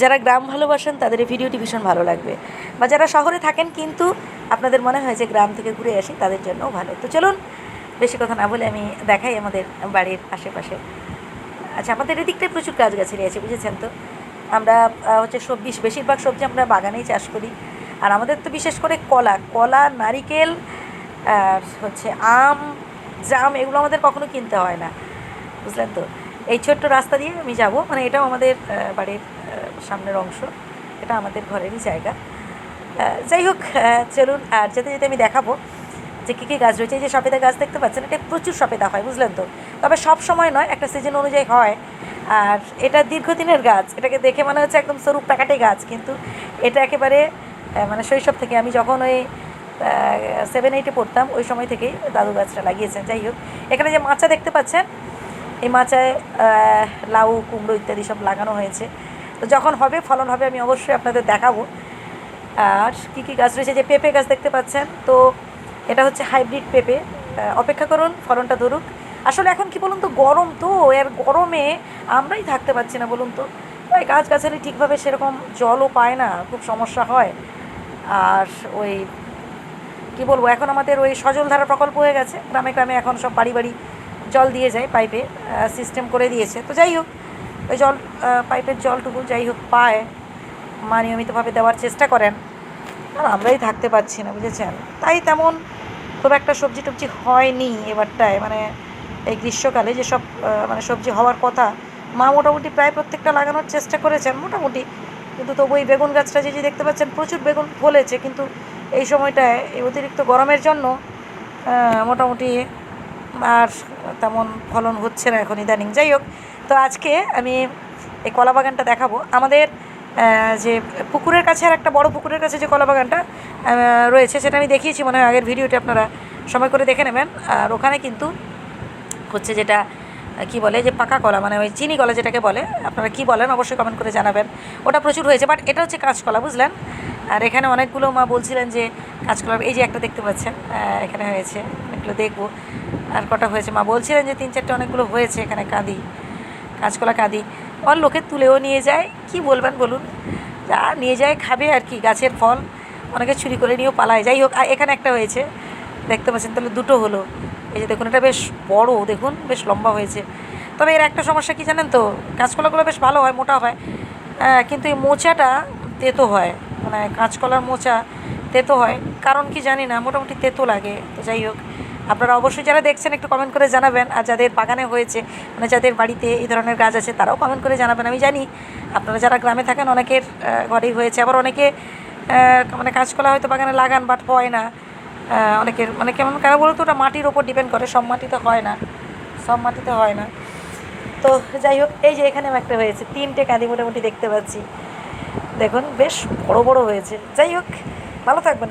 যারা গ্রাম ভালোবাসেন, তাদের এই ভিডিওটি ভীষণ ভালো লাগবে। বা যারা শহরে থাকেন, কিন্তু আপনাদের মনে হয় যে গ্রাম থেকে ঘুরে আসি, তাদের জন্যও ভালো। তো চলুন, বেশি কথা না বলে আমি দেখাই আমাদের বাড়ির আশেপাশে। আচ্ছা আমাদের এদিকটায় প্রচুর গাছগাছালি আছে, বুঝেছেন তো? আমরা হচ্ছে সবজি বেশিরভাগ সবজি আমরা বাগানেই চাষ করি। আর আমাদের তো বিশেষ করে কলা কলা, নারিকেল, আর হচ্ছে আম, জাম, এগুলো আমাদের কখনো কিনতে হয় না। বুঝলেন তো? এই ছোট্ট রাস্তা দিয়ে আমি যাব মানে এটাও আমাদের বাড়ির সামনের অংশ। এটা আমাদের ঘরেরই জায়গা। যাই হোক চলুন, আর যেতে যেতে আমি দেখাবো যে কী কী গাছ রয়েছে। এই যে সফেদা গাছ দেখতে পাচ্ছেন, এটা প্রচুর সফেদা হয়, বুঝলেন তো? তবে সব সময় নয়, একটা সিজন অনুযায়ী হয়। আর এটা দীর্ঘদিনের গাছ। এটাকে দেখে মনে হচ্ছে একদম স্বরূপ প্যাকেটে গাছ, কিন্তু এটা একেবারে মানে শৈশব থেকে আমি যখন ওই সেভেন এইটে পড়তাম, ওই সময় থেকেই দাদু গাছটা লাগিয়েছেন। যাই হোক, এখানে যে মাচা দেখতে পাচ্ছেন, এই মাচায় লাউ, কুমড়ো ইত্যাদি সব লাগানো হয়েছে। তো যখন হবে, ফলন হবে, আমি অবশ্যই আপনাদের দেখাবো। আর কী কী গাছ রয়েছে? যে পেঁপে গাছ দেখতে পাচ্ছেন, তো এটা হচ্ছে হাইব্রিড পেঁপে। অপেক্ষা করুন, ফলনটা ধরুক। আসলে এখন কি বলুন তো, গরম তো, এর গরমে আমরাই থাকতে পারছি না, বলুন তো। ওই গাছগাছালি ঠিকভাবে সেরকম জলও পায় না, খুব সমস্যা হয়। আর ওই, কি বলব, এখন আমাদের ওই সজলধারা প্রকল্প হয়ে গেছে। গ্রামে গ্রামে এখন সব বাড়ি বাড়ি জল দিয়ে যায় পাইপে সিস্টেম করে দিয়েছে। তো যাই হোক ওই জল পাইপের জলটুকু যাই হোক পায়, মা নিয়মিতভাবে দেওয়ার চেষ্টা করেন। আর আমরাই থাকতে পারছি না, বুঝেছেন? তাই তেমন খুব একটা সবজি টবজি হয়নি এবারটায়। মানে এই গ্রীষ্মকালে যেসব মানে সবজি হওয়ার কথা, মা মোটামুটি প্রায় প্রত্যেকটা লাগানোর চেষ্টা করেছেন, মোটামুটি। কিন্তু তবু এই বেগুন গাছটা যে যে দেখতে পাচ্ছেন, প্রচুর বেগুন ফলেছে। কিন্তু এই সময়টায় এই অতিরিক্ত গরমের জন্য মোটামুটি আর তেমন ফলন হচ্ছে না এখন ইদানিং। যাই হোক তো আজকে আমি এই কলা বাগানটা দেখাবো। আমাদের যে পুকুরের কাছে আর একটা বড় পুকুরের কাছে যে কলা বাগানটা রয়েছে, সেটা আমি দেখিয়েছি, মনে হয় আগের ভিডিওটি আপনারা সময় করে দেখে নেবেন। আর ওখানে কিন্তু হচ্ছে যেটা, কি বলে, যে পাকা কলা মানে ওই চিনি কলা যেটাকে বলে, আপনারা কি বলেন অবশ্যই কমেন্ট করে জানাবেন। ওটা প্রচুর হয়েছে বাট এটা হচ্ছে কাঁচকলা, বুঝলেন? আর এখানে অনেকগুলো মা বলছিলেন যে কাঁচকলার, এই যে একটা দেখতে পাচ্ছেন এখানে হয়েছে অনেকগুলো দেখব। আর কটা হয়েছে? মা বলছিলেন যে তিন চারটে অনেকগুলো হয়েছে, এখানে কাঁদি। কাঁচকলা কাঁদি। আর লোকে তুলেও নিয়ে যায়। কি বলবেন বলুন? যা নিয়ে যায় খাবে আর কি, গাছের ফল। অনেকে চুরি করে নিয়েও পালায়। যাই হোক এখানে একটা হয়েছে। দেখতে পাচ্ছেন, তাহলে দুটো হলো। এই যে দেখুন, এটা বেশ বড়, দেখুন, বেশ লম্বা হয়েছে। তবে এর একটা সমস্যা কি জানেন তো? কাঁচকলাগুলো বেশ ভালো হয়, মোটা হয়। কিন্তু এই মোচাটা তেতো হয়। মানে কাঁচকলার মোচা তেতো হয়। কারণ কি জানি না, মোটামুটি তেতো লাগে। তো যাই হোক আপনারা অবশ্যই যারা দেখছেন, একটু কমেন্ট করে জানাবেন। আর যাদের বাগানে হয়েছে মানে যাদের বাড়িতে এই ধরনের গাছ আছে, তারাও কমেন্ট করে জানাবেন। আমি জানি আপনারা যারা গ্রামে থাকেন, অনেকের ঘরেই হয়েছে। আবার অনেকে মানে কাঁচকলা হয়তো বাগানে লাগান বাট হয় না। অনেকের মানে কেমন, কেন বলতো, ওটা মাটির ওপর ডিপেন্ড করে। সব মাটিতে হয় না। সব মাটিতে হয় না। তো যাই হোক, এই যে এখানেও একটা হয়েছে। তিনটে কাঁদি মোটামুটি দেখতে পাচ্ছি। দেখুন, বেশ বড় বড় হয়েছে। যাই হোক, ভালো থাকবেন।